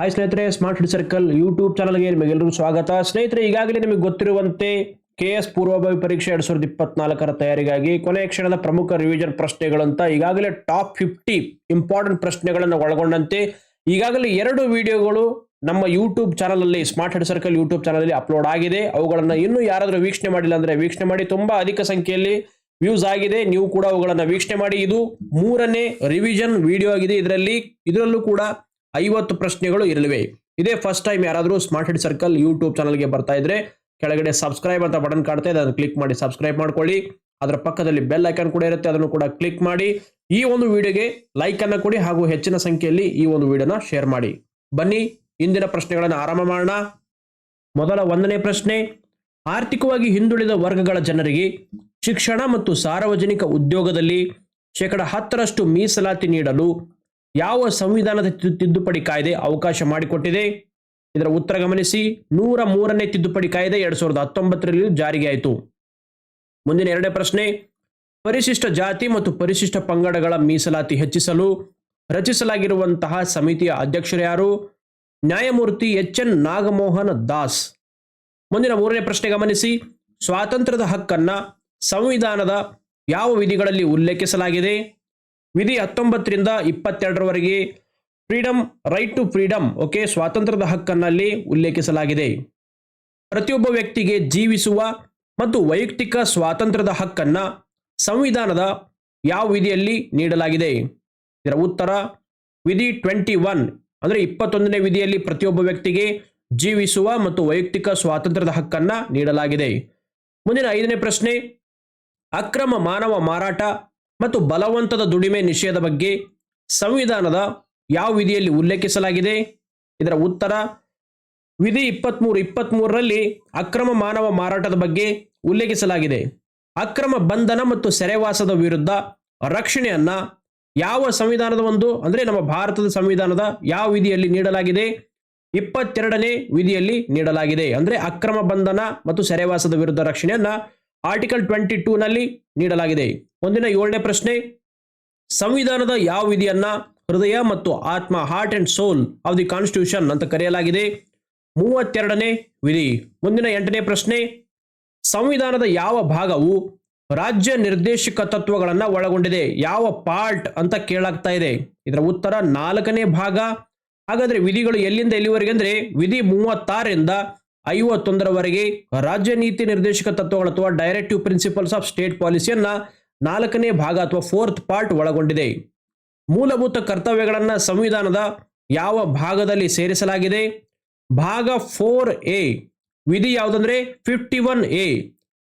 Hi ಸ್ನೇಹಿತರೆ smart ಹಿಡ್ circle YouTube ಚಾನಲ್ಗೆ ನಿಮಗೆಲ್ಲರಿಗೂ ಸ್ವಾಗತ. ಸ್ನೇಹಿತರೆ, ಈಗಾಗಲೇ ನಿಮಗೆ ಗೊತ್ತಿರುವಂತೆ ಕೆ ಎಸ್ ಪೂರ್ವಭಾವಿ ಪರೀಕ್ಷೆ ಎರಡ್ ಸಾವಿರದ ಇಪ್ಪತ್ನಾಲ್ಕರ ತಯಾರಿಗಾಗಿ ಕೊನೆಯ ಕ್ಷಣದ ಪ್ರಮುಖ ರಿವಿಷನ್ ಪ್ರಶ್ನೆಗಳಂತ ಈಗಾಗಲೇ ಟಾಪ್ ಫಿಫ್ಟಿ ಇಂಪಾರ್ಟೆಂಟ್ ಪ್ರಶ್ನೆಗಳನ್ನು ಒಳಗೊಂಡಂತೆ ಈಗಾಗಲೇ ಎರಡು ವಿಡಿಯೋಗಳು ನಮ್ಮ ಯೂಟ್ಯೂಬ್ ಚಾನಲ್ ಅಲ್ಲಿ smart head circle YouTube channel ಅಲ್ಲಿ ಅಪ್ಲೋಡ್ ಆಗಿದೆ. ಅವುಗಳನ್ನು ಇನ್ನೂ ಯಾರಾದರೂ ವೀಕ್ಷಣೆ ಮಾಡಿಲ್ಲ ಅಂದ್ರೆ ವೀಕ್ಷಣೆ ಮಾಡಿ, ತುಂಬಾ ಅಧಿಕ ಸಂಖ್ಯೆಯಲ್ಲಿ ವ್ಯೂಸ್ ಆಗಿದೆ. ನೀವು ಕೂಡ ಅವುಗಳನ್ನು ವೀಕ್ಷಣೆ ಮಾಡಿ. ಇದು ಮೂರನೇ ರಿವಿಷನ್ ವಿಡಿಯೋ ಆಗಿದೆ. ಇದರಲ್ಲಿ, ಇದರಲ್ಲೂ ಕೂಡ ಐವತ್ತು ಪ್ರಶ್ನೆಗಳು ಇರಲಿವೆ. ಇದೇ ಫಸ್ಟ್ ಟೈಮ್ ಯಾರಾದರೂ ಸ್ಮಾರ್ಟ್ ಹೆಡ್ ಸರ್ಕಲ್ ಯೂಟ್ಯೂಬ್ ಚಾನಲ್ಗೆ ಬರ್ತಾ ಇದ್ರೆ ಕೆಳಗಡೆ ಸಬ್ಸ್ಕ್ರೈಬ್ ಅಂತ ಬಟನ್ ಕಾಣ್ತಾ ಇದೆ, ಅದನ್ನು ಕ್ಲಿಕ್ ಮಾಡಿ ಸಬ್ಸ್ಕ್ರೈಬ್ ಮಾಡ್ಕೊಳ್ಳಿ. ಅದರ ಪಕ್ಕದಲ್ಲಿ ಬೆಲ್ ಐಕಾನ್ ಕೂಡ ಇರುತ್ತೆ, ಅದನ್ನು ಕೂಡ ಕ್ಲಿಕ್ ಮಾಡಿ. ಈ ಒಂದು ವಿಡಿಯೋಗೆ ಲೈಕ್ ಅನ್ನು ಕೊಡಿ ಹಾಗೂ ಹೆಚ್ಚಿನ ಸಂಖ್ಯೆಯಲ್ಲಿ ಈ ಒಂದು ವಿಡಿಯೋನ ಶೇರ್ ಮಾಡಿ. ಬನ್ನಿ, ಇಂದಿನ ಪ್ರಶ್ನೆಗಳನ್ನು ಆರಂಭ ಮಾಡೋಣ. ಮೊದಲ ಒಂದನೇ ಪ್ರಶ್ನೆ, ಆರ್ಥಿಕವಾಗಿ ಹಿಂದುಳಿದ ವರ್ಗಗಳ ಜನರಿಗೆ ಶಿಕ್ಷಣ ಮತ್ತು ಸಾರ್ವಜನಿಕ ಉದ್ಯೋಗದಲ್ಲಿ ಶೇಕಡ ಹತ್ತರಷ್ಟು ಮೀಸಲಾತಿ ನೀಡಲು ಯಾವ ಸಂವಿಧಾನದ ತಿದ್ದುಪಡಿ ಕಾಯ್ದೆ ಅವಕಾಶ ಮಾಡಿಕೊಟ್ಟಿದೆ? ಇದರ ಉತ್ತರ ಗಮನಿಸಿ. ನೂರ ಮೂರನೇ ತಿದ್ದುಪಡಿ ಕಾಯ್ದೆ ಎರಡ್ ಸಾವಿರದ ಹತ್ತೊಂಬತ್ತರಲ್ಲಿ ಜಾರಿಗೆ ಆಯಿತು. ಮುಂದಿನ ಎರಡನೇ ಪ್ರಶ್ನೆ. ಪರಿಶಿಷ್ಟ ಜಾತಿ ಮತ್ತು ಪರಿಶಿಷ್ಟ ಪಂಗಡಗಳ ಮೀಸಲಾತಿ ಹೆಚ್ಚಿಸಲು ರಚಿಸಲಾಗಿರುವಂತಹ ಸಮಿತಿಯ ಅಧ್ಯಕ್ಷರು ಯಾರು? ನ್ಯಾಯಮೂರ್ತಿ ಎಚ್ ಎನ್ ನಾಗಮೋಹನ್ ದಾಸ್. ಮುಂದಿನ ಮೂರನೇ ಪ್ರಶ್ನೆ ಗಮನಿಸಿ. ಸ್ವಾತಂತ್ರ್ಯದ ಹಕ್ಕನ್ನ ಸಂವಿಧಾನದ ಯಾವ ವಿಧಿಗಳಲ್ಲಿ ಉಲ್ಲೇಖಿಸಲಾಗಿದೆ? ವಿಧಿ ಹತ್ತೊಂಬತ್ತರಿಂದ ಇಪ್ಪತ್ತೆರಡರವರೆಗೆ freedom right to freedom okay, ಸ್ವಾತಂತ್ರ್ಯದ ಹಕ್ಕನ್ನಲ್ಲಿ ಉಲ್ಲೇಖಿಸಲಾಗಿದೆ. ಪ್ರತಿಯೊಬ್ಬ ವ್ಯಕ್ತಿಗೆ ಜೀವಿಸುವ ಮತ್ತು ವೈಯಕ್ತಿಕ ಸ್ವಾತಂತ್ರ್ಯದ ಹಕ್ಕನ್ನು ಸಂವಿಧಾನದ ಯಾವ ವಿಧಿಯಲ್ಲಿ ನೀಡಲಾಗಿದೆ? ಇದರ ಉತ್ತರ, ವಿಧಿ ಟ್ವೆಂಟಿ ಒನ್, ಅಂದರೆ ಇಪ್ಪತ್ತೊಂದನೇ ವಿಧಿಯಲ್ಲಿ ಪ್ರತಿಯೊಬ್ಬ ವ್ಯಕ್ತಿಗೆ ಜೀವಿಸುವ ಮತ್ತು ವೈಯಕ್ತಿಕ ಸ್ವಾತಂತ್ರ್ಯದ ಹಕ್ಕನ್ನು ನೀಡಲಾಗಿದೆ. ಮುಂದಿನ ಐದನೇ ಪ್ರಶ್ನೆ, ಅಕ್ರಮ ಮಾನವ ಮಾರಾಟ ಮತ್ತು ಬಲವಂತದ ದುಡಿಮೆ ನಿಷೇಧ ಬಗ್ಗೆ ಸಂವಿಧಾನದ ಯಾವ ವಿಧಿಯಲ್ಲಿ ಉಲ್ಲೇಖಿಸಲಾಗಿದೆ? ಇದರ ಉತ್ತರ, ವಿಧಿ ಇಪ್ಪತ್ಮೂರು ಇಪ್ಪತ್ಮೂರರಲ್ಲಿ ಅಕ್ರಮ ಮಾನವ ಮಾರಾಟದ ಬಗ್ಗೆ ಉಲ್ಲೇಖಿಸಲಾಗಿದೆ. ಅಕ್ರಮ ಬಂಧನ ಮತ್ತು ಸೆರೆವಾಸದ ವಿರುದ್ಧ ರಕ್ಷಣೆಯನ್ನ ಯಾವ ಸಂವಿಧಾನದ ಒಂದು, ಅಂದರೆ ನಮ್ಮ ಭಾರತದ ಸಂವಿಧಾನದ ಯಾವ ವಿಧಿಯಲ್ಲಿ ನೀಡಲಾಗಿದೆ? ಇಪ್ಪತ್ತೆರಡನೇ ವಿಧಿಯಲ್ಲಿ ನೀಡಲಾಗಿದೆ. ಅಂದರೆ ಅಕ್ರಮ ಬಂಧನ ಮತ್ತು ಸೆರೆವಾಸದ ವಿರುದ್ಧ ರಕ್ಷಣೆಯನ್ನ ಆರ್ಟಿಕಲ್ ಟ್ವೆಂಟಿ ಟೂ ನಲ್ಲಿ ನೀಡಲಾಗಿದೆ. ಮುಂದಿನ ಏಳನೇ ಪ್ರಶ್ನೆ, ಸಂವಿಧಾನದ ಯಾವ ವಿಧಿಯನ್ನ ಹೃದಯ ಮತ್ತು ಆತ್ಮ heart and soul of the constitution ಅಂತ ಕರೆಯಲಾಗಿದೆ. ಮೂವತ್ತೆರಡನೇ ವಿಧಿ. ಮುಂದಿನ ಎಂಟನೇ ಪ್ರಶ್ನೆ, ಸಂವಿಧಾನದ ಯಾವ ಭಾಗವು ರಾಜ್ಯ ನಿರ್ದೇಶಕ ತತ್ವಗಳನ್ನು ಒಳಗೊಂಡಿದೆ? ಯಾವ ಪಾರ್ಟ್ ಅಂತ ಕೇಳಾಗ್ತಾ ಇದೆ. ಇದರ ಉತ್ತರ ನಾಲ್ಕನೇ ಭಾಗ. ಹಾಗಾದ್ರೆ ವಿಧಿಗಳು ಎಲ್ಲಿಂದ ಎಲ್ಲಿವರೆಗೆ ಅಂದ್ರೆ ವಿಧಿ ಮೂವತ್ತಾರರಿಂದ ಐವತ್ತೊಂದರವರೆಗೆ ರಾಜ್ಯ ನೀತಿ ನಿರ್ದೇಶಕ ತತ್ವಗಳು ಅಥವಾ ಡೈರೆಕ್ಟಿವ್ ಪ್ರಿನ್ಸಿಪಲ್ಸ್ ಆಫ್ ಸ್ಟೇಟ್ ಪಾಲಿಸಿಯನ್ನ ನಾಲ್ಕನೇ ಭಾಗ ಅಥವಾ ಫೋರ್ತ್ ಪಾರ್ಟ್ ಒಳಗೊಂಡಿದೆ. ಮೂಲಭೂತ ಕರ್ತವ್ಯಗಳನ್ನು ಸಂವಿಧಾನದ ಯಾವ ಭಾಗದಲ್ಲಿ ಸೇರಿಸಲಾಗಿದೆ? ಭಾಗ ಫೋರ್ ಎ, ವಿಧಿ ಯಾವುದಂದ್ರೆ ಫಿಫ್ಟಿ ಒನ್ ಎ,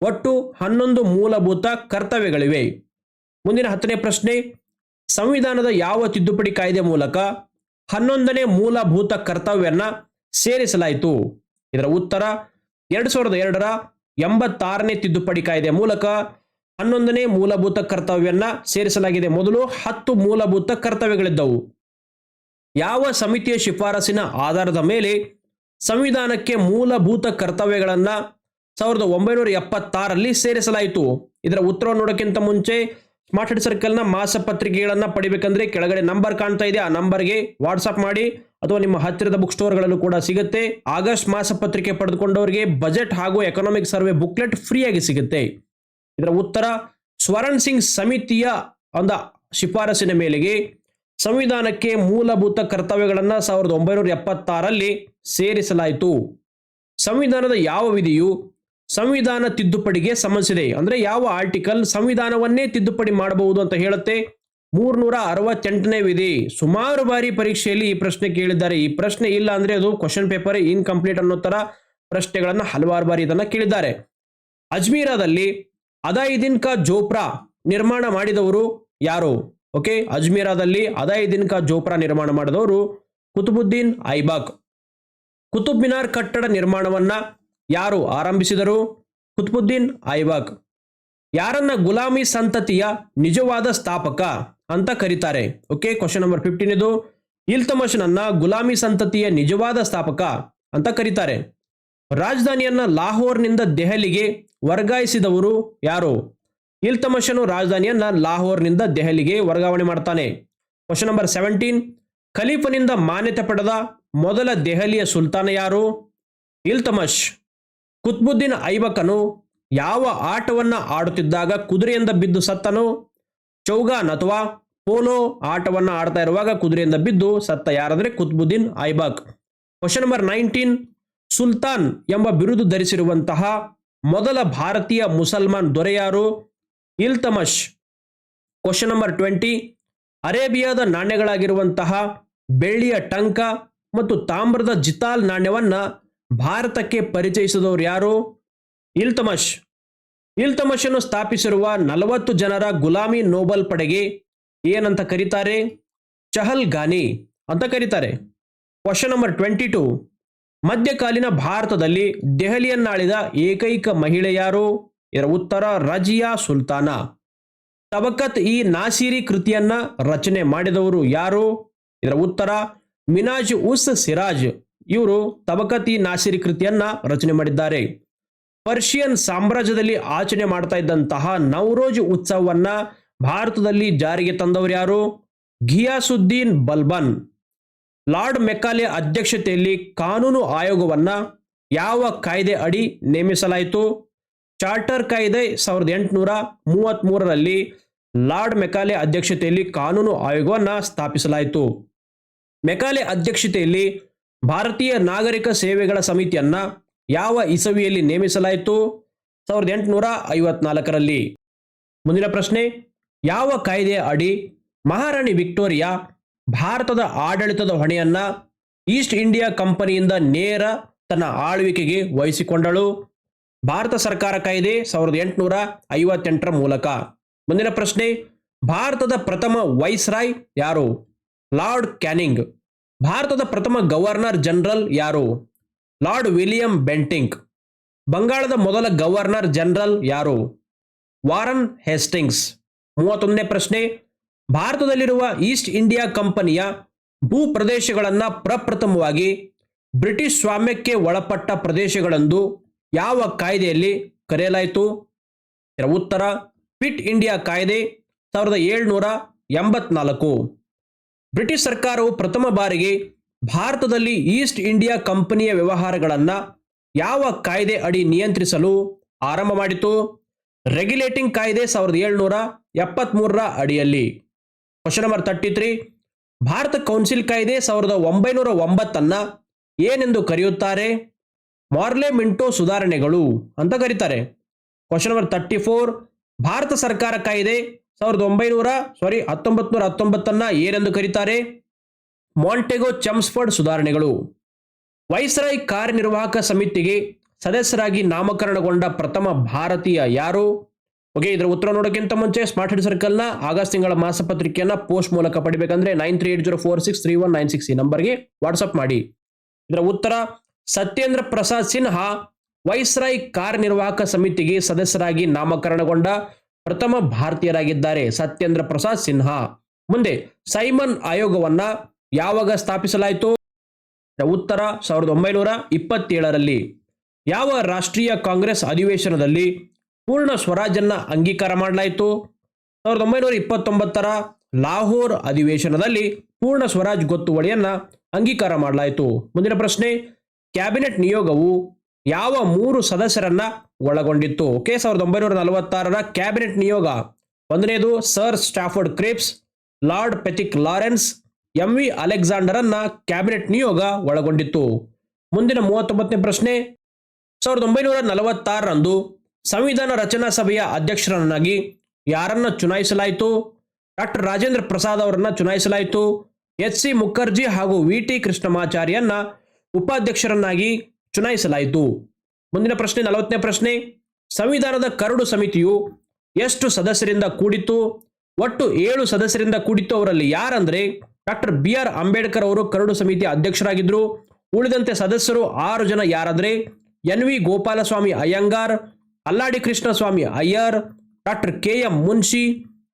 ಒಟ್ಟು ಹನ್ನೊಂದು ಮೂಲಭೂತ ಕರ್ತವ್ಯಗಳಿವೆ. ಮುಂದಿನ ಹತ್ತನೇ ಪ್ರಶ್ನೆ, ಸಂವಿಧಾನದ ಯಾವ ತಿದ್ದುಪಡಿ ಕಾಯ್ದೆ ಮೂಲಕ ಹನ್ನೊಂದನೇ ಮೂಲಭೂತ ಕರ್ತವ್ಯನ್ನ ಸೇರಿಸಲಾಯಿತು? ಇದರ ಉತ್ತರ ಎರಡು ಸಾವಿರದ ಎರಡರ ಎಂಬತ್ತಾರನೇ ತಿದ್ದುಪಡಿ ಕಾಯ್ದೆ ಮೂಲಕ ಹನ್ನೊಂದನೇ ಮೂಲಭೂತ ಕರ್ತವ್ಯವನ್ನ ಸೇರಿಸಲಾಗಿದೆ. ಮೊದಲು ಹತ್ತು ಮೂಲಭೂತ ಕರ್ತವ್ಯಗಳಿದ್ದವು. ಯಾವ ಸಮಿತಿಯ ಶಿಫಾರಸಿನ ಆಧಾರದ ಮೇಲೆ ಸಂವಿಧಾನಕ್ಕೆ ಮೂಲಭೂತ ಕರ್ತವ್ಯಗಳನ್ನ ಸಾವಿರದ ಒಂಬೈನೂರ ಎಪ್ಪತ್ತಾರಲ್ಲಿ ಸೇರಿಸಲಾಯಿತು. ಇದರ ಉತ್ತರ ನೋಡೋಕ್ಕಿಂತ ಮುಂಚೆ ಸ್ಮಾರ್ಟ್ ಸರ್ಕಲ್ನ ಮಾಸಪತ್ರಿಕೆಗಳನ್ನು ಪಡಿಬೇಕಂದ್ರೆ ಕೆಳಗಡೆ ನಂಬರ್ ಕಾಣ್ತಾ ಇದೆ. ಆ ನಂಬರ್ಗೆ ವಾಟ್ಸಪ್ ಮಾಡಿ. ಅಥವಾ ನಿಮ್ಮ ಹತ್ತಿರದ ಬುಕ್ ಸ್ಟೋರ್ಗಳಲ್ಲೂ ಕೂಡ ಸಿಗುತ್ತೆ. ಆಗಸ್ಟ್ ಮಾಸ ಪತ್ರಿಕೆ ಪಡೆದುಕೊಂಡವರಿಗೆ ಬಜೆಟ್ ಹಾಗೂ ಎಕನಾಮಿಕ್ ಸರ್ವೆ ಬುಕ್ಲೆಟ್ ಫ್ರೀಯಾಗಿ ಸಿಗುತ್ತೆ. ಇದರ ಉತ್ತರ, ಸ್ವರಣ್ ಸಿಂಗ್ ಸಮಿತಿಯ ಒಂದು ಶಿಫಾರಸಿನ ಮೇಲೆಗೆ, ಸಂವಿಧಾನಕ್ಕೆ ಮೂಲಭೂತ ಕರ್ತವ್ಯಗಳನ್ನು ಸಾವಿರದ ಒಂಬೈನೂರ ಎಪ್ಪತ್ತಾರಲ್ಲಿ ಸೇರಿಸಲಾಯಿತು. ಸಂವಿಧಾನದ ಯಾವ ವಿಧಿಯು ಸಂವಿಧಾನ ತಿದ್ದುಪಡಿಗೆ ಸಂಬಂಧಿಸಿದೆ. ಅಂದ್ರೆ ಯಾವ ಆರ್ಟಿಕಲ್ ಸಂವಿಧಾನವನ್ನೇ ತಿದ್ದುಪಡಿ ಮಾಡಬಹುದು ಅಂತ ಹೇಳುತ್ತೆ? ಮೂರ್ನೂರ ಅರವತ್ತೆಂಟನೇ ವಿಧಿ. ಸುಮಾರು ಬಾರಿ ಪರೀಕ್ಷೆಯಲ್ಲಿ ಈ ಪ್ರಶ್ನೆ ಕೇಳಿದ್ದಾರೆ. ಈ ಪ್ರಶ್ನೆ ಇಲ್ಲ ಅಂದ್ರೆ ಅದು ಕ್ವಶನ್ ಪೇಪರ್ ಇನ್ಕಂಪ್ಲೀಟ್ ಅನ್ನೋ ತರ ಪ್ರಶ್ನೆಗಳನ್ನ ಹಲವಾರು ಬಾರಿ ಇದನ್ನ ಕೇಳಿದ್ದಾರೆ. ಅಜ್ಮೀರಾದಲ್ಲಿ ಅದಾಯಿದಿನ್ ಕಾ ಜೋಪ್ರಾ ನಿರ್ಮಾಣ ಮಾಡಿದವರು ಯಾರು? ಓಕೆ, ಅಜ್ಮೀರಾದಲ್ಲಿ ಅದಾಯಿದಿನ್ ಕಾ ಜೋಪ್ರಾ ನಿರ್ಮಾಣ ಮಾಡಿದವರು ಕುತುಬುದ್ದೀನ್ ಐಬಾಕ್. ಕುತುಬ್ ಮಿನಾರ್ ಕಟ್ಟಡ ನಿರ್ಮಾಣವನ್ನ ಯಾರು ಆರಂಭಿಸಿದರು? ಕುತುಬುದ್ದೀನ್ ಐಬಾಕ್. ಯಾರನ್ನ ಗುಲಾಮಿ ಸಂತತಿಯ ನಿಜವಾದ ಸ್ಥಾಪಕ? ಅಂತ ಕರೀತಾರೆ. ಓಕೆ ಕ್ವಶನ್ ನಂಬರ್ ಫಿಫ್ಟೀನ್ ಇದು. ಇಲ್ತಮಶನನ್ನ ಗುಲಾಮಿ ಸಂತತಿಯ ನಿಜವಾದ ಸ್ಥಾಪಕ ಅಂತ ಕರೀತಾರೆ. ರಾಜಧಾನಿಯನ್ನ ಲಾಹೋರ್ನಿಂದ ದೆಹಲಿಗೆ ವರ್ಗಾಯಿಸಿದವರು ಯಾರು? ಇಲ್ತಮಶನು ರಾಜಧಾನಿಯನ್ನ ಲಾಹೋರ್ನಿಂದ ದೆಹಲಿಗೆ ವರ್ಗಾವಣೆ ಮಾಡ್ತಾನೆ. ಕ್ವಶನ್ ನಂಬರ್ ಸೆವೆಂಟೀನ್ ಖಲೀಫನಿಂದ ಮಾನ್ಯತೆ ಪಡೆದ ಮೊದಲ ದೆಹಲಿಯ ಸುಲ್ತಾನ ಯಾರು? ಇಲ್ತಮಶ್ ಕುತ್ಬುದ್ದೀನ್ ಐಬಕನು ಯಾವ ಆಟವನ್ನ ಆಡುತ್ತಿದ್ದಾಗ ಕುದುರೆಯಿಂದ ಬಿದ್ದು ಸತ್ತನು? ಚೌಗಾನ್ ಅಥವಾ ಪೋಲೋ ಆಟವನ್ನು ಆಡ್ತಾ ಇರುವಾಗ ಕುದುರೆಯಿಂದ ಬಿದ್ದು ಸತ್ತ ಯಾರಂದ್ರೆ Qutbuddin Aibak. Question number nineteen Sultan ಎಂಬ ಬಿರುದು ಧರಿಸಿರುವಂತಹ ಮೊದಲ ಭಾರತೀಯ ಮುಸಲ್ಮಾನ್ ದೊರೆಯಾರು ಇಲ್ತಮಶ್ ಕ್ವಶನ್ ನಂಬರ್ ಟ್ವೆಂಟಿ ಅರೇಬಿಯಾದ ನಾಣ್ಯಗಳಾಗಿರುವಂತಹ ಬೆಳ್ಳಿಯ ಟಂಕ ಮತ್ತು ತಾಮ್ರದ ಜಿತಾಲ್ ನಾಣ್ಯವನ್ನ ಭಾರತಕ್ಕೆ ಪರಿಚಯಿಸಿದವರು ಯಾರು? ಇಲ್ತಮಶ್ ಇಲ್ತಮಶನ್ನು ಸ್ಥಾಪಿಸಿರುವ ನಲವತ್ತು ಜನರ ಗುಲಾಮಿ ನೋಬಲ್ ಪಡೆಗೆ ಏನಂತ ಕರೀತಾರೆ? ಚಹಲ್ ಗಾನಿ ಅಂತ ಕರೀತಾರೆ. ಕ್ವಶನ್ ನಂಬರ್ ಟ್ವೆಂಟಿ ಟು ಮಧ್ಯಕಾಲೀನ ಭಾರತದಲ್ಲಿ ದೆಹಲಿಯನ್ನಾಳಿದ ಏಕೈಕ ಮಹಿಳೆ ಯಾರು? ಇದರ ಉತ್ತರ, ರಜಿಯಾ ಸುಲ್ತಾನ. ತಬಕತ್ ಈ ನಾಸಿರಿ ಕೃತಿಯನ್ನ ರಚನೆ ಮಾಡಿದವರು ಯಾರು? ಇದರ ಉತ್ತರ, ಮಿನಾಜ್ ಉಸ್ ಸಿರಾಜ್. ಇವರು ತಬಕತ್ ಇ ನಾಸಿರಿ ಕೃತಿಯನ್ನ ರಚನೆ ಮಾಡಿದ್ದಾರೆ. ಪರ್ಷಿಯನ್ ಸಾಮ್ರಾಜ್ಯದಲ್ಲಿ ಆಚರಣೆ ಮಾಡ್ತಾ ಇದ್ದಂತಹ ನವರೋಜ್ ಉತ್ಸವವನ್ನ ಭಾರತದಲ್ಲಿ ಜಾರಿಗೆ ತಂದವರು ಯಾರು? ಘಿಯಾಸುದ್ದೀನ್ ಬಲ್ಬನ್. ಲಾರ್ಡ್ ಮೆಕಾಲೆ ಅಧ್ಯಕ್ಷತೆಯಲ್ಲಿ ಕಾನೂನು ಆಯೋಗವನ್ನ ಯಾವ ಕಾಯ್ದೆ ಅಡಿ ನೇಮಿಸಲಾಯಿತು? ಚಾರ್ಟರ್ ಕಾಯ್ದೆ ಸಾವಿರದ ಎಂಟುನೂರ ಮೂವತ್ತ್ ಮೂರರಲ್ಲಿ ಲಾರ್ಡ್ ಮೆಕಾಲೆ ಅಧ್ಯಕ್ಷತೆಯಲ್ಲಿ ಕಾನೂನು ಆಯೋಗವನ್ನು ಸ್ಥಾಪಿಸಲಾಯಿತು. ಮೆಕಾಲೆ ಅಧ್ಯಕ್ಷತೆಯಲ್ಲಿ ಭಾರತೀಯ ನಾಗರಿಕ ಸೇವೆಗಳ ಸಮಿತಿಯನ್ನ ಯಾವ ಇಸವಿಯಲ್ಲಿ ನೇಮಿಸಲಾಯಿತು? ಸಾವಿರದ ಎಂಟುನೂರ ಐವತ್ನಾಲ್ಕರಲ್ಲಿ. ಮುಂದಿನ ಪ್ರಶ್ನೆ, ಯಾವ ಕಾಯ್ದೆಯ ಅಡಿ ಮಹಾರಾಣಿ ವಿಕ್ಟೋರಿಯಾ ಭಾರತದ ಆಡಳಿತದ ಹೊಣೆಯನ್ನ ಈಸ್ಟ್ ಇಂಡಿಯಾ ಕಂಪನಿಯಿಂದ ನೇರ ತನ್ನ ಆಳ್ವಿಕೆಗೆ ವಹಿಸಿಕೊಂಡಳು? ಭಾರತ ಸರ್ಕಾರ ಕಾಯ್ದೆ ಸಾವಿರದ ಎಂಟುನೂರ ಐವತ್ತೆಂಟರ ಮೂಲಕ. ಮುಂದಿನ ಪ್ರಶ್ನೆ, ಭಾರತದ ಪ್ರಥಮ ವೈಸ್ರಾಯ್ ಯಾರು? Lord Canning. ಭಾರತದ ಪ್ರಥಮ ಗವರ್ನರ್ ಜನರಲ್ ಯಾರು? ಲಾರ್ಡ್ ವಿಲಿಯಂ ಬೆಂಟಿಂಕ್, ಬಂಗಾಳದ ಮೊದಲ ಗವರ್ನರ್ ಜನರಲ್ ಯಾರು? ವಾರನ್ ಹೇಸ್ಟಿಂಗ್ಸ್, ಮೂವತ್ತೊಂದನೇ ಪ್ರಶ್ನೆ. ಭಾರತದಲ್ಲಿರುವ ಈಸ್ಟ್ ಇಂಡಿಯಾ ಕಂಪನಿಯ ಭೂ ಪ್ರದೇಶಗಳನ್ನು ಪ್ರಪ್ರಥಮವಾಗಿ ಬ್ರಿಟಿಷ್ ಸ್ವಾಮ್ಯಕ್ಕೆ ಒಳಪಟ್ಟ ಪ್ರದೇಶಗಳೆಂದು ಯಾವ ಕಾಯ್ದೆಯಲ್ಲಿ ಕರೆಯಲಾಯಿತು? ಇದರ ಉತ್ತರ, ಫಿಟ್ ಇಂಡಿಯಾ ಕಾಯ್ದೆ ಸಾವಿರದ ಏಳ್ನೂರ ಎಂಬತ್ನಾಲ್ಕು. ಬ್ರಿಟಿಷ್ ಸರ್ಕಾರವು ಪ್ರಥಮ ಬಾರಿಗೆ ಭಾರತದಲ್ಲಿ ಈಸ್ಟ್ ಇಂಡಿಯಾ ಕಂಪನಿಯ ವ್ಯವಹಾರಗಳನ್ನು ಯಾವ ಕಾಯ್ದೆ ಅಡಿ ನಿಯಂತ್ರಿಸಲು ಆರಂಭ ಮಾಡಿತು? ರೆಗ್ಯುಲೇಟಿಂಗ್ ಕಾಯ್ದೆ ಸಾವಿರದ ಏಳ್ನೂರ ಎಪ್ಪತ್ಮೂರರ ಅಡಿಯಲ್ಲಿ. Question number thirty three Bharat council ಕಾಯ್ದೆ ಸಾವಿರದ ಒಂಬೈನೂರ ಒಂಬತ್ತನ್ನು ಏನೆಂದು ಕರೆಯುತ್ತಾರೆ? ಮಾರ್ಲೆ ಮಿಂಟೋ ಸುಧಾರಣೆಗಳು ಅಂತ ಕರೀತಾರೆ. Question number thirty four Bharat ಸರ್ಕಾರ ಕಾಯ್ದೆ ಸಾವಿರದ ಒಂಬೈನೂರ ಸಾರಿ ಹತ್ತೊಂಬತ್ತು ನೂರ ಹತ್ತೊಂಬತ್ತನ್ನು ಏನೆಂದು ಕರೀತಾರೆ? ಮಾಂಟೆಗೋ ಚಮ್ಸ್ಫರ್ಡ್ ಸುಧಾರಣೆಗಳು. ವೈಸ್ರಾಯ್ ಕಾರ್ಯನಿರ್ವಾಹಕ ಸಮಿತಿಗೆ ಸದಸ್ಯರಾಗಿ ನಾಮಕರಣಗೊಂಡ ಪ್ರಥಮ ಭಾರತೀಯ ಯಾರು? ಓಕೆ, ಇದರ ಉತ್ತರ ನೋಡೋಕ್ಕಿಂತ ಮುಂಚೆ ಸ್ಮಾರ್ಟ್ ಹೆಡ್ ಸರ್ಕಲ್ನ ಆಗಸ್ಟ್ ತಿಂಗಳ ಮಾಸಪತ್ರಿಕೆಯನ್ನು ಪೋಸ್ಟ್ ಮೂಲಕ ಪಡಿಬೇಕಂದ್ರೆ nine three eight zero four six three one nine six ಈ ನಂಬರ್ಗೆ ವಾಟ್ಸಪ್ ಮಾಡಿ. ಇದರ ಉತ್ತರ, ಸತ್ಯೇಂದ್ರ ಪ್ರಸಾದ್ ಸಿನ್ಹಾ ವೈಸ್ರಾಯ್ ಕಾರ್ಯನಿರ್ವಾಹಕ ಸಮಿತಿಗೆ ಸದಸ್ಯರಾಗಿ ನಾಮಕರಣಗೊಂಡ ಪ್ರಥಮ ಭಾರತೀಯರಾಗಿದ್ದಾರೆ ಸತ್ಯೇಂದ್ರ ಪ್ರಸಾದ್ ಸಿನ್ಹಾ. ಮುಂದೆ, ಸೈಮನ್ ಆಯೋಗವನ್ನ ಯಾವಾಗ ಸ್ಥಾಪಿಸಲಾಯಿತು? ಉತ್ತರ ಸಾವಿರದ ಒಂಬೈನೂರ ಇಪ್ಪತ್ತೇಳರಲ್ಲಿ. ಯಾವ ರಾಷ್ಟ್ರೀಯ ಕಾಂಗ್ರೆಸ್ ಅಧಿವೇಶನದಲ್ಲಿ ಪೂರ್ಣ ಸ್ವರಾಜನ್ನ ಅಂಗೀಕಾರ ಮಾಡಲಾಯಿತು? ಸಾವಿರದ ಒಂಬೈನೂರ ಇಪ್ಪತ್ತೊಂಬತ್ತರ ಲಾಹೋರ್ ಅಧಿವೇಶನದಲ್ಲಿ ಪೂರ್ಣ ಸ್ವರಾಜ್ ಗೊತ್ತುವಳಿಯನ್ನ ಅಂಗೀಕಾರ ಮಾಡಲಾಯಿತು. ಮುಂದಿನ ಪ್ರಶ್ನೆ, ಕ್ಯಾಬಿನೆಟ್ ನಿಯೋಗವು ಯಾವ ಮೂರು ಸದಸ್ಯರನ್ನ ಒಳಗೊಂಡಿತ್ತು? ಓಕೆ ಸಾವಿರದ ಒಂಬೈನೂರ ನಲವತ್ತಾರರ ಕ್ಯಾಬಿನೆಟ್ ನಿಯೋಗ. ಒಂದನೇದು sir Stafford Cripps, Lord Pethick Lawrence M V ಅಲೆಕ್ಸಾಂಡರನ್ನ cabinet ನಿಯೋಗ ಒಳಗೊಂಡಿತ್ತು. ಮುಂದಿನ ಮೂವತ್ತೊಂಬತ್ತನೇ ಪ್ರಶ್ನೆ, ಸಾವಿರದ ಒಂಬೈನೂರ ನಲವತ್ತಾರರಂದು ಸಂವಿಧಾನ ರಚನಾ ಸಭೆಯ ಅಧ್ಯಕ್ಷರನ್ನಾಗಿ ಯಾರನ್ನ ಚುನಾಯಿಸಲಾಯಿತು? ಡಾಕ್ಟರ್ ರಾಜೇಂದ್ರ ಪ್ರಸಾದ್ ಅವರನ್ನ ಚುನಾಯಿಸಲಾಯಿತು. ಎಚ್ ಸಿ ಮುಖರ್ಜಿ ಹಾಗೂ ವಿ ಟಿ ಕೃಷ್ಣಮಾಚಾರ್ಯನ್ನ ಉಪಾಧ್ಯಕ್ಷರನ್ನಾಗಿ ಚುನಾಯಿಸಲಾಯಿತು. ಮುಂದಿನ ಪ್ರಶ್ನೆ, ನಲವತ್ತನೇ ಪ್ರಶ್ನೆ, ಸಂವಿಧಾನದ ಕರಡು ಸಮಿತಿಯು ಎಷ್ಟು ಸದಸ್ಯರಿಂದ ಕೂಡಿತ್ತು? ಒಟ್ಟು ಏಳು ಸದಸ್ಯರಿಂದ ಕೂಡಿತ್ತು ಅವರಲ್ಲಿ ಯಾರಂದ್ರೆ ಡಾಕ್ಟರ್ ಬಿ ಆರ್ ಅಂಬೇಡ್ಕರ್ ಅವರು ಕರಡು ಸಮಿತಿ ಅಧ್ಯಕ್ಷರಾಗಿದ್ದರು. ಉಳಿದಂತೆ ಸದಸ್ಯರು ಆರು ಜನ ಯಾರಾದ್ರೆ? N V Gopalaswami Ayyangar, Alladi Krishnaswami Ayyar, doctor K M Munshi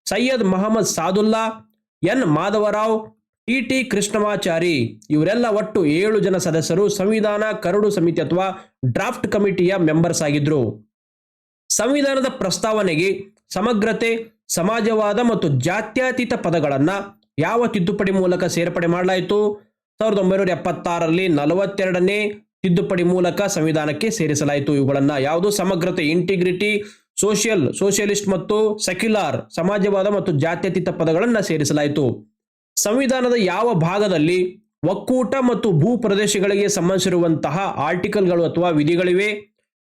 Syed Mohammed Saadulla, N Madhava Rao, T T Krishnamachari. ಇವರೆಲ್ಲ ಒಟ್ಟು ಏಳು ಜನ ಸದಸ್ಯರು ಸಂವಿಧಾನ ಕರಡು ಸಮಿತಿ ಅಥವಾ ಡ್ರಾಫ್ಟ್ ಕಮಿಟಿಯ ಮೆಂಬರ್ಸ್ ಆಗಿದ್ರು. ಸಂವಿಧಾನದ ಪ್ರಸ್ತಾವನೆಗೆ ಸಮಗ್ರತೆ, ಸಮಾಜವಾದ ಮತ್ತು ಜಾತ್ಯತೀತ ಪದಗಳನ್ನ ಯಾವ ತಿದ್ದುಪಡಿ ಮೂಲಕ ಸೇರ್ಪಡೆ ಮಾಡಲಾಯಿತು? ಸಾವಿರದ ಒಂಬೈನೂರ ಎಪ್ಪತ್ತಾರರಲ್ಲಿ ನಲವತ್ತೆರಡನೇ ತಿದ್ದುಪಡಿ ಮೂಲಕ ಸಂವಿಧಾನಕ್ಕೆ ಸೇರಿಸಲಾಯಿತು. ಇವುಗಳನ್ನ ಯಾವುದು? ಸಮಗ್ರತೆ ಇಂಟಿಗ್ರಿಟಿ ಸೋಷಿಯಲ್ ಸೋಷಿಯಲಿಸ್ಟ್ ಮತ್ತು ಸೆಕ್ಯುಲಾರ್ ಸಮಾಜವಾದ ಮತ್ತು ಜಾತ್ಯತೀತ ಪದಗಳನ್ನು ಸೇರಿಸಲಾಯಿತು. ಸಂವಿಧಾನದ ಯಾವ ಭಾಗದಲ್ಲಿ ಒಕ್ಕೂಟ ಮತ್ತು ಭೂ ಪ್ರದೇಶಗಳಿಗೆ ಸಂಬಂಧಿಸಿರುವಂತಹ ಆರ್ಟಿಕಲ್ಗಳು ಅಥವಾ ವಿಧಿಗಳಿವೆ?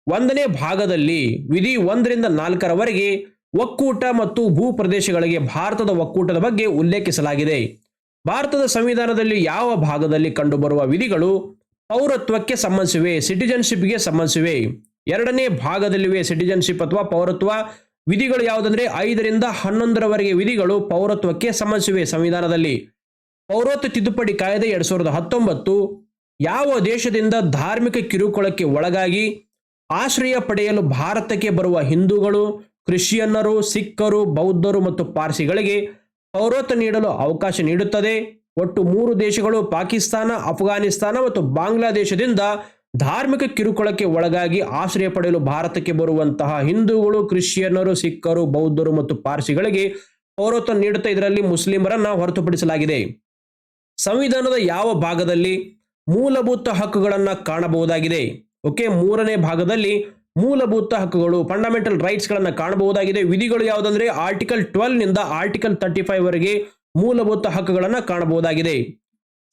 ಒಂದನೇ ಭಾಗದಲ್ಲಿ ವಿಧಿ ಒಂದರಿಂದ ನಾಲ್ಕರವರೆಗೆ ಒಕ್ಕೂಟ ಮತ್ತು ಭೂ ಪ್ರದೇಶಗಳಿಗೆ ಭಾರತದ ಒಕ್ಕೂಟದ ಬಗ್ಗೆ ಉಲ್ಲೇಖಿಸಲಾಗಿದೆ. ಭಾರತದ ಸಂವಿಧಾನದಲ್ಲಿ ಯಾವ ಭಾಗದಲ್ಲಿ ಕಂಡುಬರುವ ವಿಧಿಗಳು ಪೌರತ್ವಕ್ಕೆ ಸಂಬಂಧಿಸಿವೆ, ಸಿಟಿಜನ್ಶಿಪ್ಗೆ ಸಂಬಂಧಿಸಿವೆ? ಎರಡನೇ ಭಾಗದಲ್ಲಿವೆ ಸಿಟಿಜನ್ಶಿಪ್ ಅಥವಾ ಪೌರತ್ವ. ವಿಧಿಗಳು ಯಾವುದಂದ್ರೆ ಐದರಿಂದ ಹನ್ನೊಂದರವರೆಗೆ ವಿಧಿಗಳು ಪೌರತ್ವಕ್ಕೆ ಸಂಬಂಧಿಸಿವೆ ಸಂವಿಧಾನದಲ್ಲಿ. ಪೌರತ್ವ ತಿದ್ದುಪಡಿ ಕಾಯ್ದೆ ಎರಡ್ ಸಾವಿರದ ಹತ್ತೊಂಬತ್ತು. ಯಾವ ದೇಶದಿಂದ ಧಾರ್ಮಿಕ ಕಿರುಕುಳಕ್ಕೆ ಒಳಗಾಗಿ ಆಶ್ರಯ ಪಡೆಯಲು ಭಾರತಕ್ಕೆ ಬರುವ ಹಿಂದೂಗಳು? ಕ್ರಿಶ್ಚಿಯನ್ನರು, ಸಿಖ್ಖರು, ಬೌದ್ಧರು ಮತ್ತು ಪಾರ್ಸಿಗಳಿಗೆ ಪೌರತ್ವ ನೀಡಲು ಅವಕಾಶ ನೀಡುತ್ತದೆ. ಒಟ್ಟು ಮೂರು ದೇಶಗಳು ಪಾಕಿಸ್ತಾನ, ಅಫ್ಘಾನಿಸ್ತಾನ ಮತ್ತು ಬಾಂಗ್ಲಾದೇಶದಿಂದ ಧಾರ್ಮಿಕ ಕಿರುಕುಳಕ್ಕೆ ಒಳಗಾಗಿ ಆಶ್ರಯ ಪಡೆಯಲು ಭಾರತಕ್ಕೆ ಬರುವಂತಹ ಹಿಂದೂಗಳು, ಕ್ರಿಶ್ಚಿಯನ್ನರು, ಸಿಖ್ಖರು, ಬೌದ್ಧರು ಮತ್ತು ಪಾರ್ಸಿಗಳಿಗೆ ಪೌರತ್ವ ನೀಡುತ್ತಾ ಇದರಲ್ಲಿ ಮುಸ್ಲಿಮರನ್ನ ಹೊರತುಪಡಿಸಲಾಗಿದೆ. ಸಂವಿಧಾನದ ಯಾವ ಭಾಗದಲ್ಲಿ ಮೂಲಭೂತ ಹಕ್ಕುಗಳನ್ನು ಕಾಣಬಹುದಾಗಿದೆ? ಓಕೆ, ಮೂರನೇ ಭಾಗದಲ್ಲಿ ಮೂಲಭೂತ ಹಕ್ಕುಗಳು ಫಂಡಮೆಂಟಲ್ ರೈಟ್ಸ್ ಗಳನ್ನ ಕಾಣಬಹುದಾಗಿದೆ. ವಿಧಿಗಳು ಯಾವುದಂದ್ರೆ ಆರ್ಟಿಕಲ್ ಟ್ವೆಲ್ನಿಂದ ಆರ್ಟಿಕಲ್ ತರ್ಟಿ ಫೈವ್ ವರೆಗೆ ಮೂಲಭೂತ ಹಕ್ಕುಗಳನ್ನ ಕಾಣಬಹುದಾಗಿದೆ.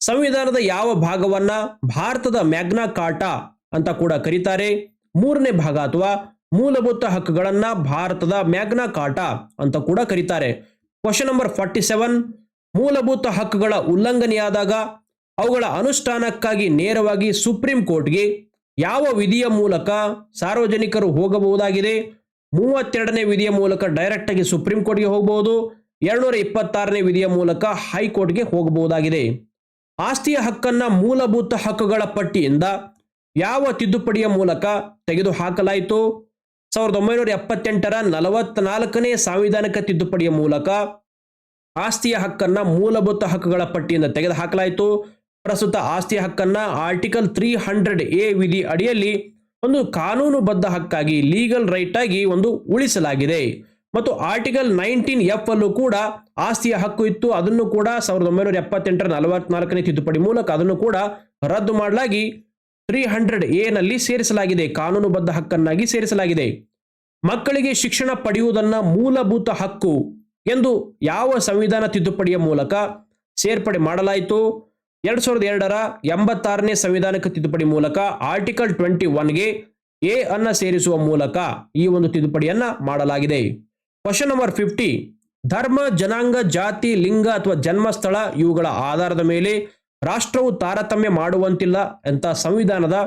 ಸಂವಿಧಾನದ ಯಾವ ಭಾಗವನ್ನ ಭಾರತದ ಮ್ಯಾಗ್ನಾ ಕಾಟಾ ಅಂತ ಕೂಡ ಕರೀತಾರೆ. ಮೂರನೇ ಭಾಗ ಅಥವಾ ಮೂಲಭೂತ ಹಕ್ಕುಗಳನ್ನ ಭಾರತದ ಮ್ಯಾಗ್ನಾ ಕಾಟಾ ಅಂತ ಕೂಡ ಕರೀತಾರೆ. ಕ್ವಶನ್ ನಂಬರ್ ಫಾರ್ಟಿ ಸೆವೆನ್ ಮೂಲಭೂತ ಹಕ್ಕುಗಳ ಉಲ್ಲಂಘನೆಯಾದಾಗ ಅವುಗಳ ಅನುಷ್ಠಾನಕ್ಕಾಗಿ ನೇರವಾಗಿ ಸುಪ್ರೀಂ ಕೋರ್ಟ್ಗೆ ಯಾವ ವಿಧಿಯ ಮೂಲಕ ಸಾರ್ವಜನಿಕರು ಹೋಗಬಹುದಾಗಿದೆ? ಮೂವತ್ತೆರಡನೇ ವಿಧಿಯ ಮೂಲಕ ಡೈರೆಕ್ಟ್ ಆಗಿ ಸುಪ್ರೀಂ ಕೋರ್ಟ್ಗೆ ಹೋಗಬಹುದು. ಎರಡುನೂರ ಇಪ್ಪತ್ತಾರನೇ ವಿಧಿಯ ಮೂಲಕ ಹೈಕೋರ್ಟ್ಗೆ ಹೋಗಬಹುದಾಗಿದೆ. ಆಸ್ತಿಯ ಹಕ್ಕನ್ನ ಮೂಲಭೂತ ಹಕ್ಕುಗಳ ಪಟ್ಟಿಯಿಂದ ಯಾವ ತಿದ್ದುಪಡಿಯ ಮೂಲಕ ತೆಗೆದುಹಾಕಲಾಯಿತು? ಸಾವಿರದ ಒಂಬೈನೂರ ಎಪ್ಪತ್ತೆಂಟರ ನಲವತ್ನಾಲ್ಕನೇ ಸಾಂವಿಧಾನಿಕ ತಿದ್ದುಪಡಿಯ ಮೂಲಕ ಆಸ್ತಿಯ ಹಕ್ಕನ್ನ ಮೂಲಭೂತ ಹಕ್ಕುಗಳ ಪಟ್ಟಿಯಿಂದ ತೆಗೆದುಹಾಕಲಾಯಿತು. ಪ್ರಸ್ತುತ ಆಸ್ತಿ ಹಕ್ಕನ್ನ ಆರ್ಟಿಕಲ್ ತ್ರೀ ಹಂಡ್ರೆಡ್ ಎ ವಿಧಿ ಅಡಿಯಲ್ಲಿ ಒಂದು ಕಾನೂನುಬದ್ಧ ಹಕ್ಕಾಗಿ ಲೀಗಲ್ ರೈಟ್ ಆಗಿ ಒಂದು ಉಳಿಸಲಾಗಿದೆ. ಮತ್ತು ಆರ್ಟಿಕಲ್ ನೈನ್ಟೀನ್ ಎಫ್ ಅಲ್ಲೂ ಕೂಡ ಆಸ್ತಿಯ ಹಕ್ಕು ಇತ್ತು. ಅದನ್ನು ಕೂಡ ಸಾವಿರದ ಒಂಬೈನೂರ ಎಪ್ಪತ್ತೆಂಟರ ನಲವತ್ನಾಲ್ಕನೇ ತಿದ್ದುಪಡಿ ಮೂಲಕ ಅದನ್ನು ಕೂಡ ರದ್ದು ಮಾಡಲಾಗಿ ತ್ರೀ ಹಂಡ್ರೆಡ್ ಎ ನಲ್ಲಿ ಸೇರಿಸಲಾಗಿದೆ. ಕಾನೂನುಬದ್ಧ ಹಕ್ಕನ್ನಾಗಿ ಸೇರಿಸಲಾಗಿದೆ. ಮಕ್ಕಳಿಗೆ ಶಿಕ್ಷಣ ಪಡೆಯುವುದನ್ನ ಮೂಲಭೂತ ಹಕ್ಕು ಎಂದು ಯಾವ ಸಂವಿಧಾನ ತಿದ್ದುಪಡಿಯ ಮೂಲಕ ಸೇರ್ಪಡೆ ಮಾಡಲಾಯಿತು? ಎರಡ್ ಸಾವಿರದ ಎರಡರ ಎಂಬತ್ತಾರನೇ ಸಂವಿಧಾನಕ್ಕೆ ತಿದ್ದುಪಡಿ ಮೂಲಕ ಆರ್ಟಿಕಲ್ ಟ್ವೆಂಟಿ ಒನ್ಗೆ ಎ ಅನ್ನ ಸೇರಿಸುವ ಮೂಲಕ ಈ ಒಂದು ತಿದ್ದುಪಡಿಯನ್ನ ಮಾಡಲಾಗಿದೆ. ಕ್ವಶನ್ ನಂಬರ್ ಫಿಫ್ಟಿ ಧರ್ಮ, ಜನಾಂಗ, ಜಾತಿ, ಲಿಂಗ ಅಥವಾ ಜನ್ಮಸ್ಥಳ ಇವುಗಳ ಆಧಾರದ ಮೇಲೆ ರಾಷ್ಟ್ರವು ತಾರತಮ್ಯ ಮಾಡುವಂತಿಲ್ಲ ಅಂತ ಸಂವಿಧಾನದ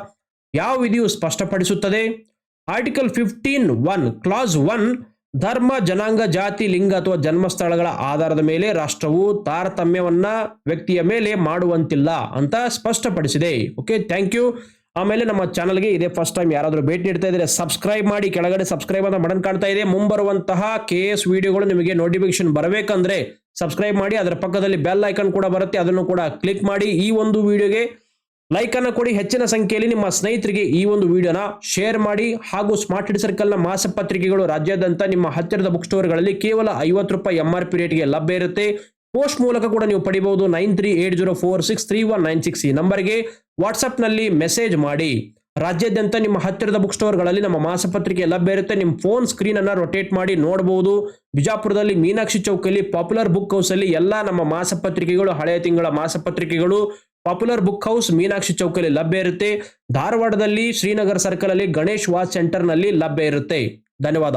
ಯಾವ ವಿಧಿಯು ಸ್ಪಷ್ಟಪಡಿಸುತ್ತದೆ? Article fifteen one clause one ಧರ್ಮ, ಜನಾಂಗ, ಜಾತಿ, ಲಿಂಗ ಅಥವಾ ಜನ್ಮಸ್ಥಳಗಳ ಆಧಾರದ ಮೇಲೆ ರಾಷ್ಟ್ರವು ತಾರತಮ್ಯವನ್ನ ವ್ಯಕ್ತಿಯ ಮೇಲೆ ಮಾಡುವಂತಿಲ್ಲ ಅಂತ ಸ್ಪಷ್ಟಪಡಿಸಿದೆ. ಓಕೆ ಥ್ಯಾಂಕ್ ಯು ಆಮೇಲೆ ನಮ್ಮ ಚಾನಲ್ಗೆ ಇದೇ ಫಸ್ಟ್ ಟೈಮ್ ಯಾರಾದರೂ ಭೇಟಿ ನೀಡ್ತಾ ಇದ್ರೆ ಸಬ್ಸ್ಕ್ರೈಬ್ ಮಾಡಿ, ಕೆಳಗಡೆ ಸಬ್ಸ್ಕ್ರೈಬ್ ಅಂತ ಕಾಣ್ತಾ ಇದೆ. ಮುಂಬರುವಂತಹ ಕೆ ಎಸ್ ವಿಡಿಯೋಗಳು ನಿಮಗೆ ನೋಟಿಫಿಕೇಶನ್ ಬರಬೇಕಂದ್ರೆ ಸಬ್ಸ್ಕ್ರೈಬ್ ಮಾಡಿ, ಅದರ ಪಕ್ಕದಲ್ಲಿ ಬೆಲ್ ಐಕನ್ ಕೂಡ ಬರುತ್ತೆ, ಅದನ್ನು ಕೂಡ ಕ್ಲಿಕ್ ಮಾಡಿ ಈ ಒಂದು ವಿಡಿಯೋಗೆ ಲೈಕ್ ಅನ್ನು ಕೊಡಿ. ಹೆಚ್ಚಿನ ಸಂಖ್ಯೆಯಲ್ಲಿ ನಿಮ್ಮ ಸ್ನೇಹಿತರಿಗೆ ಈ ಒಂದು ವಿಡಿಯೋನ ಶೇರ್ ಮಾಡಿ. ಹಾಗೂ ಸ್ಮಾರ್ಟ್ ಹಿಡ್ ಸರ್ಕಲ್ನ ಮಾಸಪತ್ರಿಕೆಗಳು ರಾಜ್ಯಾದ್ಯಂತ ನಿಮ್ಮ ಹತ್ತಿರದ ಬುಕ್ ಸ್ಟೋರ್ಗಳಲ್ಲಿ ಕೇವಲ ಐವತ್ತು ರೂಪಾಯಿ ಎಂ ಆರ್ ಪಿ ರೇಟ್ಗೆ ಲಭ್ಯ ಇರುತ್ತೆ. ಪೋಸ್ಟ್ ಮೂಲಕ ಕೂಡ ನೀವು ಪಡಿಬಹುದು nine three eight zero four six three one nine six ಈ ನಂಬರ್ಗೆ ವಾಟ್ಸಪ್ನಲ್ಲಿ ಮೆಸೇಜ್ ಮಾಡಿ. ರಾಜ್ಯಾದ್ಯಂತ ನಿಮ್ಮ ಹತ್ತಿರದ ಬುಕ್ ಸ್ಟೋರ್ಗಳಲ್ಲಿ ನಮ್ಮ ಮಾಸಪತ್ರಿಕೆ ಲಭ್ಯ ಇರುತ್ತೆ. ನಿಮ್ಮ ಫೋನ್ ಸ್ಕ್ರೀನ್ ಅನ್ನ ರೊಟೇಟ್ ಮಾಡಿ ನೋಡಬಹುದು ಬಿಜಾಪುರದಲ್ಲಿ ಮೀನಾಕ್ಷಿ ಚೌಕಲ್ಲಿ ಪಾಪ್ಯುಲರ್ ಬುಕ್ ಹೌಸ್ ಅಲ್ಲಿ ಎಲ್ಲಾ ನಮ್ಮ ಮಾಸಪತ್ರಿಕೆಗಳು ಹಳೆಯ ತಿಂಗಳ ಮಾಸಪತ್ರಿಕೆಗಳು ಪಾಪ್ಯುಲರ್ ಬುಕ್ ಹೌಸ್ ಮೀನಾಕ್ಷಿ ಚೌಕಲ್ಲಿ ಲಭ್ಯ ಇರುತ್ತೆ. ಧಾರವಾಡದಲ್ಲಿ ಶ್ರೀನಗರ್ ಸರ್ಕಲ್ ಅಲ್ಲಿ ಗಣೇಶ್ ವಾಚ್ ಸೆಂಟರ್ನಲ್ಲಿ ಲಭ್ಯ ಇರುತ್ತೆ. ಧನ್ಯವಾದ.